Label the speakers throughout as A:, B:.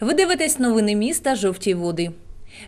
A: Ви дивитесь новини міста Жовті води.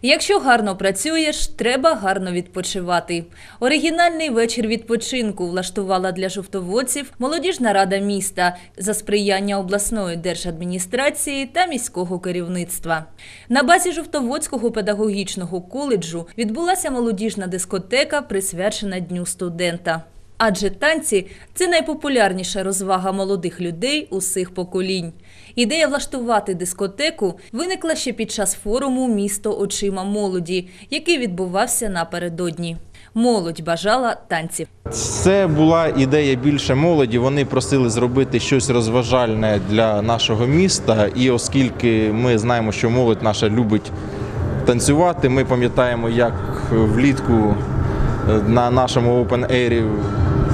A: Якщо гарно працюєш, треба гарно відпочивати. Оригінальний вечір відпочинку влаштувала для жовтоводців молодіжна рада міста за сприяння обласної держадміністрації та міського керівництва. На базі Жовтоводського педагогічного коледжу відбулася молодіжна дискотека, присвячена Дню студента. Адже танці це найпопулярніша розвага молодих людей усіх поколінь. Ідея влаштувати дискотеку виникла ще під час форуму Місто очима молоді, який відбувався напередодні. Молодь бажала танців.
B: Це була ідея більше молоді. Вони просили зробити щось розважальне для нашого міста. І оскільки ми знаємо, що молодь наша любить танцювати, ми пам'ятаємо, як влітку е, на нашому open air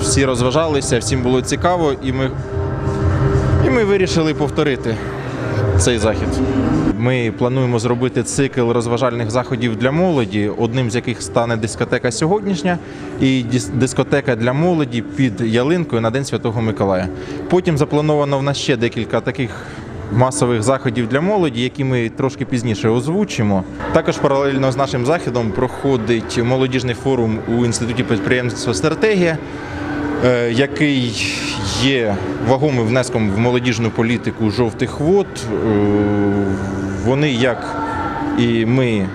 B: всі розважалися, всім було цікаво, і ми, ми вирішили повторити цей захід. Ми плануємо зробити цикл розважальних заходів для молоді, одним з яких стане дискотека сьогоднішня і дискотека для молоді під ялинкою на День Святого Миколая. Потім заплановано в нас ще декілька таких масових заходів для молоді, які ми трошки пізніше озвучимо. Також паралельно з нашим заходом проходить молодіжний форум у інституті підприємництва стратегія який є вагомим внеском в молодіжну політику жовтих вод. Е, Вони, як і ми,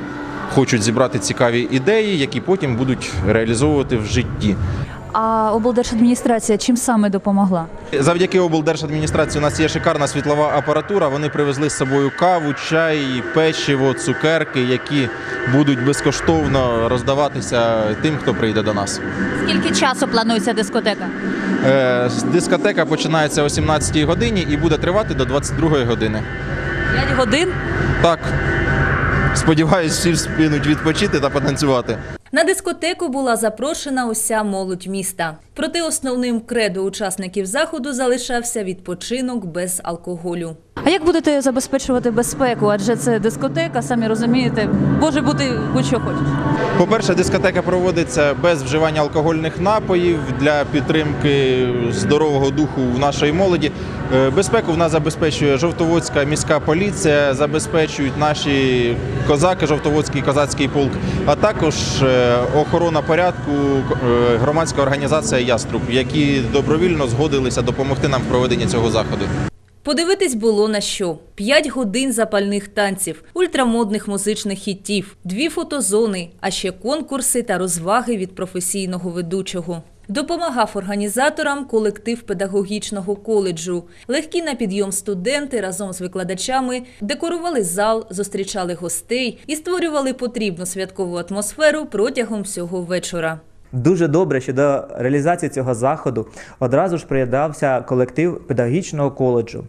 B: хочуть зібрати цікаві ідеї, які потім будуть реалізовувати в житті.
C: А облдержадміністрація чим саме допомогла?
B: Завдяки облдержадміністрації у нас є шикарна світлова апаратура. Вони привезли з собою каву, чай, печиво, цукерки, які будуть безкоштовно роздаватися тим, хто прийде до нас.
C: Скільки часу планується дискотека?
B: Е, Дискотека починається о 17 годині і буде тривати до 22 години.
C: 5 годин.
B: Так, сподіваюсь, всі встигнуть відпочити та потанцювати.
A: На дискотеку була запрошена уся молодь міста. Проте основним кредо учасників заходу залишався відпочинок без алкоголю.
C: А як будете забезпечувати безпеку? Адже це дискотека, самі розумієте, може бути будь-що хочеш.
B: По-перше, дискотека проводиться без вживання алкогольних напоїв для підтримки здорового духу в нашої молоді. Е, Безпеку в нас забезпечує Жовтоводська міська поліція, забезпечують наші козаки, Жовтоводський козацький полк, а також е, охорона порядку, е, громадська організація Яструб, які добровільно згодилися допомогти нам в проведенні цього заходу.
A: Подивитись було на що: п'ять годин запальних танців, ультрамодних музичних хітів, дві фотозони, а ще конкурси та розваги від професійного ведучого. Допомагав організаторам колектив педагогічного коледжу. Легкі на підйом студенти разом з викладачами декорували зал, зустрічали гостей і створювали потрібну святкову атмосферу протягом всього вечора.
D: Дуже добре, що до реалізації цього заходу одразу ж приєднався колектив педагогічного коледжу.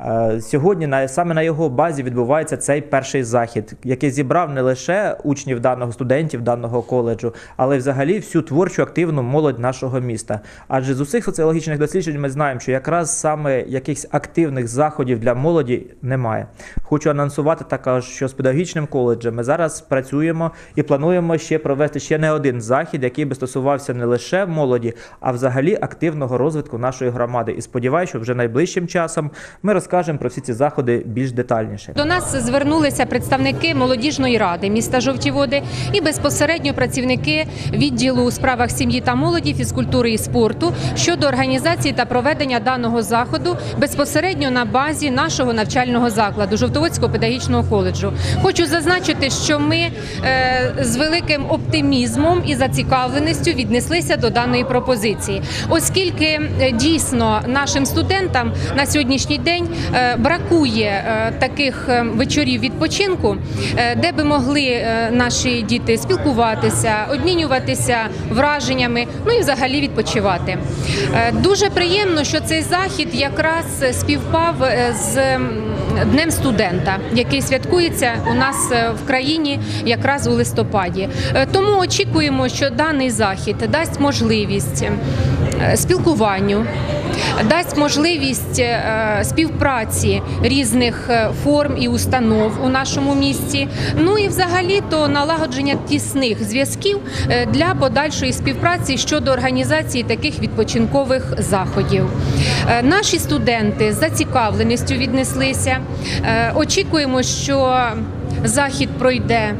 D: Е, Сьогодні саме на його базі відбувається цей перший захід, який зібрав не лише учнів даного студентів даного коледжу, але й взагалі всю творчу активну молодь нашого міста. Адже з усіх соціологічних досліджень ми знаємо, що якраз саме якихось активних заходів для молоді немає. Хочу анонсувати також, що з педагогічним коледжем ми зараз працюємо і плануємо ще провести ще не один захід, який би стосувався не лише молоді, а взагалі активного розвитку нашої громади. І сподіваюся, що вже найближчим часом ми розкажемо про всі ці заходи більш детальніше.
E: До нас звернулися представники молодіжної ради міста Жовті Води і безпосередньо працівники відділу у справах сім'ї та молоді, фізкультури і спорту щодо організації та проведення даного заходу безпосередньо на базі нашого навчального закладу Жовтоводського педагогічного коледжу. Хочу зазначити, що ми е, з великим оптимізмом і зацікавленістю віднеслися до даної пропозиції, оскільки е, дійсно нашим студентам на сьогоднішній день е, бракує е, таких вечорів відпочинку, де би могли наші діти спілкуватися, обмінюватися враженнями, ну і взагалі відпочивати. Дуже приємно, що цей захід якраз співпав з Днем студента, який святкується у нас в країні якраз у листопаді. Тому очікуємо, що даний захід дасть можливість е, спілкуванню. Дасть можливість е, співпраці різних е, форм і установ у нашому місті. Ну і взагалі то налагодження тісних зв'язків для подальшої співпраці щодо організації таких відпочинкових заходів. Наші студенти з зацікавленістю віднеслися. Очікуємо, що захід пройде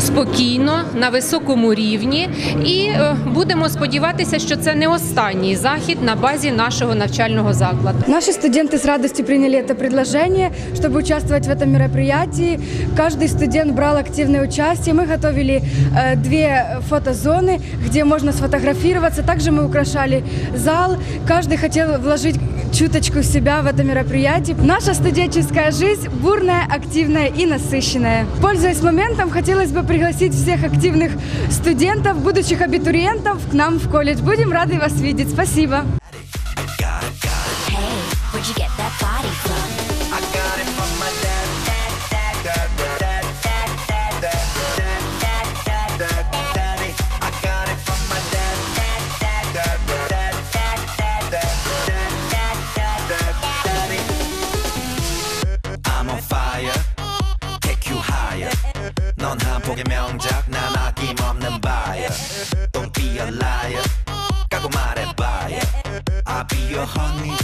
E: спокійно на високому рівні, і е, будемо сподіватися, що це не останній захід на базі нашого навчального закладу.
F: Наши студенты с радостью приняли это предложение, чтобы участвовать в этом мероприятии. Каждый студент брал активное участие. Мы готовили э, две фотозоны, где можно сфотографироваться. Также мы украшали зал. Каждый хотел вложить чуточку себя в это мероприятие. Наша студенческая жизнь бурная, активная и насыщенная. Пользуясь моментом, хотелось бы пригласить всех активных студентов, будущих абитуриентов к нам в колледж. Будем рады вас видеть. Спасибо.
G: 넌 한폭의 명작, 난 아낌없는 buyer. Don't be a liar, 까고 말해봐요. I'll be your honey,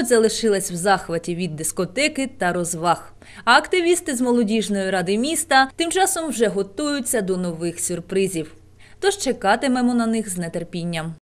A: Молодь залишилась в захваті від дискотеки та розваг. А активісти з молодіжної ради міста тим часом вже готуються до нових сюрпризів. Тож чекатимемо на них з нетерпінням.